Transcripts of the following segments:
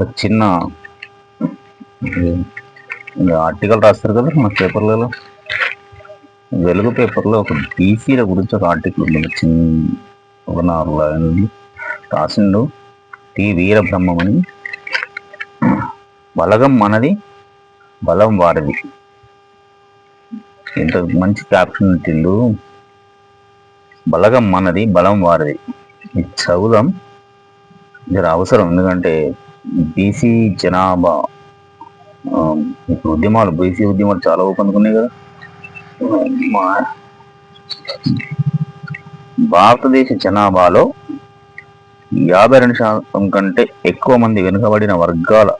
ఒక చిన్న ఆర్టికల్ రాస్తారు కదా మన పేపర్లలో వెలుగు పేపర్లో ఒక బీసీల గురించి ఒక ఆర్టికల్ ఉంది. చిన్న ఒక నాలుగు లైన్లు రాసిండు టి వీర బ్రహ్మమని బలగం మనది బలం వారిది. ఇంత మంచి క్యాప్షన్ తిండు బలగం మనది బలం వారిది. ఇది చదువుదాం. జర అవసరం. ఎందుకంటే బీసీ జనాభా. ఇప్పుడు ఉద్యమాలు బీసీ ఉద్యమాలు చాలా ఊపందుకున్నాయి కదా. మా భారతదేశ జనాభాలో యాభై రెండు శాతం కంటే ఎక్కువ మంది వెనుకబడిన వర్గాల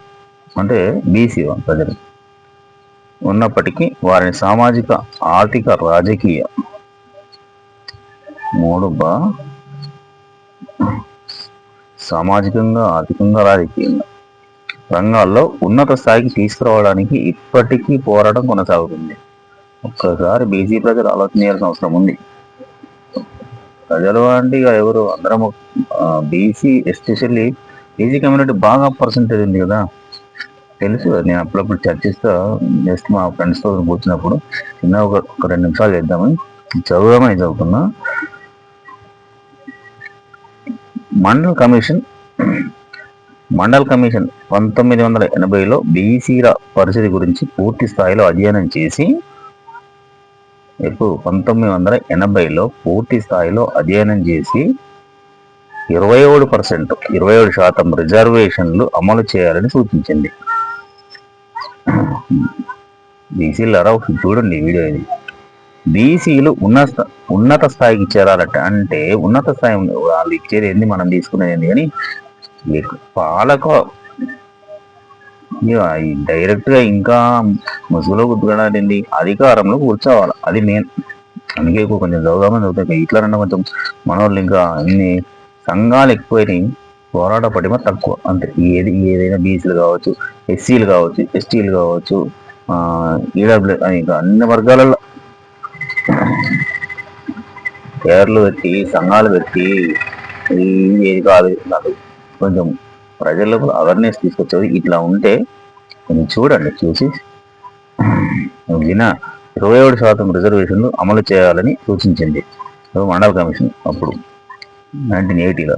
అంటే బీసీ ప్రజలు ఉన్నప్పటికీ వారిని సామాజిక ఆర్థిక రాజకీయ మూడు బా సామాజికంగా ఆర్థికంగా రాజకీయంగా. రంగాల్లో ఉన్నత స్థాయికి తీసుకురావడానికి ఇప్పటికీ పోరాటం కొనసాగుతుంది. ఒక్కసారి బీసీ ప్రజలు ఆలోచన చేయాల్సిన అవసరం ఉంది. ప్రజలు అంటే ఇక ఎవరు? అందరం బీసీ ఎస్పెషల్లీ బీసీ కమ్యూనిటీ బాగా పర్సంటేజ్ ఉంది కదా. తెలుసు కదా, నేను అప్పుడప్పుడు చర్చిస్తా జస్ట్ మా ఫ్రెండ్స్తో కూర్చున్నప్పుడు చిన్న ఒక ఒక రెండు నిమిషాలు చేద్దామని చదువుదామని చదువుతున్నా. మండల్ కమిషన్ మండల్ కమిషన్ పంతొమ్మిది వందల ఎనభైలో బీసీల పరిస్థితి గురించి పూర్తి స్థాయిలో అధ్యయనం చేసి ఎప్పుడు పంతొమ్మిది వందల ఎనభైలో పూర్తి స్థాయిలో అధ్యయనం చేసి ఇరవై ఏడు పర్సెంట్ ఇరవై ఏడు శాతం రిజర్వేషన్లు అమలు చేయాలని సూచించింది. బీసీలు చూడండి వీడియో ఇది. బీసీలు ఉన్నత ఉన్నత స్థాయికి చేరాలట అంటే ఉన్నత స్థాయి వాళ్ళు ఇచ్చేది ఏంది మనం తీసుకునేది ఏంది? కానీ పాలక డైరెక్ట్గా డైరెక్ట్గా ఇంకా ముసుగులో గుర్తుకడాలి అధికారంలో కూర్చోవాలి అది మెయిన్. అందుకే కొంచెం చదువుదామని చదువుతాయి ఇట్లా కొంచెం మనోళ్ళు ఇంకా అన్ని సంఘాలు ఎక్కువైనాయి. పోరాట పటిమ తక్కువ. అంతే. ఏది ఏదైనా బీసీలు కావచ్చు ఎస్సీలు కావచ్చు ఎస్టీలు కావచ్చు ఈడబ్ల్యూ ఇంకా అన్ని వర్గాలలో పేర్లు పెట్టి సంఘాలు పెట్టి ఏది కాదు నాకు కొంచెం ప్రజలకు అవేర్నెస్ తీసుకొచ్చేది ఇట్లా ఉంటే కొంచెం చూడండి చూసి. విన ఇరవై ఏడు శాతం రిజర్వేషన్లు అమలు చేయాలని సూచించింది మండల కమిషన్ అప్పుడు. నైన్టీన్ ఎయిటీలో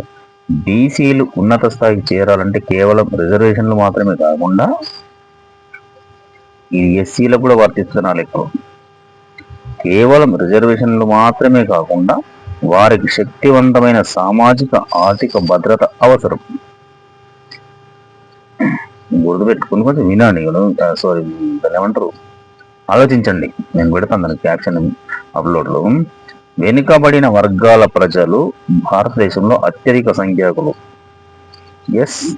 బీసీలు ఉన్నత స్థాయికి చేరాలంటే కేవలం రిజర్వేషన్లు మాత్రమే కాకుండా ఇది ఎస్సీలకు కూడా వర్తిస్తున్నారు ఎక్కువ కేవలం రిజర్వేషన్లు మాత్రమే కాకుండా వారికి శక్తివంతమైన సామాజిక ఆర్థిక భద్రత అవసరం. గుర్తుపెట్టుకుని కొంచెం వినండి సారీ దాన్ని ఏమంటారు? ఆలోచించండి. నేను పెడతాను దానికి క్యాప్షన్ అప్లోడ్లో వెనుకబడిన వర్గాల ప్రజలు భారతదేశంలో అత్యధిక సంఖ్యాకులు. ఎస్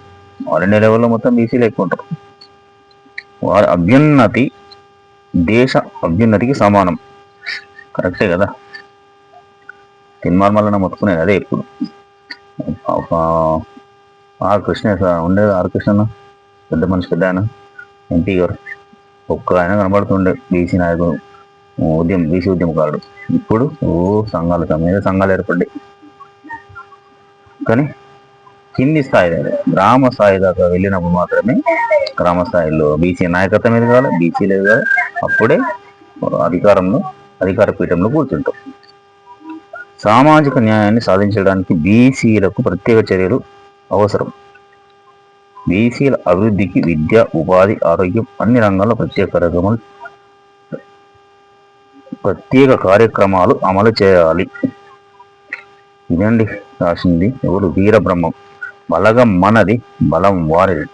ఆల్ ఇండియా లెవెల్లో మొత్తం బీసీలు ఎక్కువ ఉంటారు. వారి అభ్యున్నతి దేశ అభ్యున్నతికి సమానం. కరెక్టే కదా. తిన్మార్మలన మొత్తుకునేది అదే ఇప్పుడు. ఒక ఆర్ కృష్ణ ఉండేది ఆర్ కృష్ణ పెద్ద మనిషి పెద్ద ఆయన. ఎంపీ గారు. ఒక్క ఆయన కనబడుతుండే బీసీ నాయకుడు. ఉద్యమం బీసీ ఉద్యమకారుడు. ఇప్పుడు ఓ సంఘాలు మీద సంఘాలు ఏర్పడ్డాయి. కానీ కింది స్థాయి గ్రామ స్థాయి దాకా వెళ్ళినప్పుడు మాత్రమే గ్రామ స్థాయిలో బీసీ నాయకత్వం మీద కావాలి బీసీ లేదు అప్పుడే అధికారంలో అధికార పీఠంలో కూర్చుంటాం. సామాజిక న్యాయాన్ని సాధించడానికి బీసీలకు ప్రత్యేక చర్యలు అవసరం. బీసీల అభివృద్ధికి విద్య ఉపాధి ఆరోగ్యం అన్ని రంగాల్లో ప్రత్యేక కార్యక్రమాలు ప్రత్యేక కార్యక్రమాలు అమలు చేయాలి. ఇదండి రాసింది ఎవరు? వీరబ్రహ్మం. బలగం మనది బలం వారిది.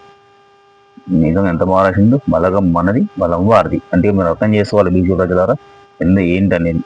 నిజంగా ఎంత బాగా రాసిందో బలగం మనది బలం వారిది. అంటే మీరు అర్థం చేసుకోవాలి బీసీ ప్రజలారా. இந்த ஈண்டனின்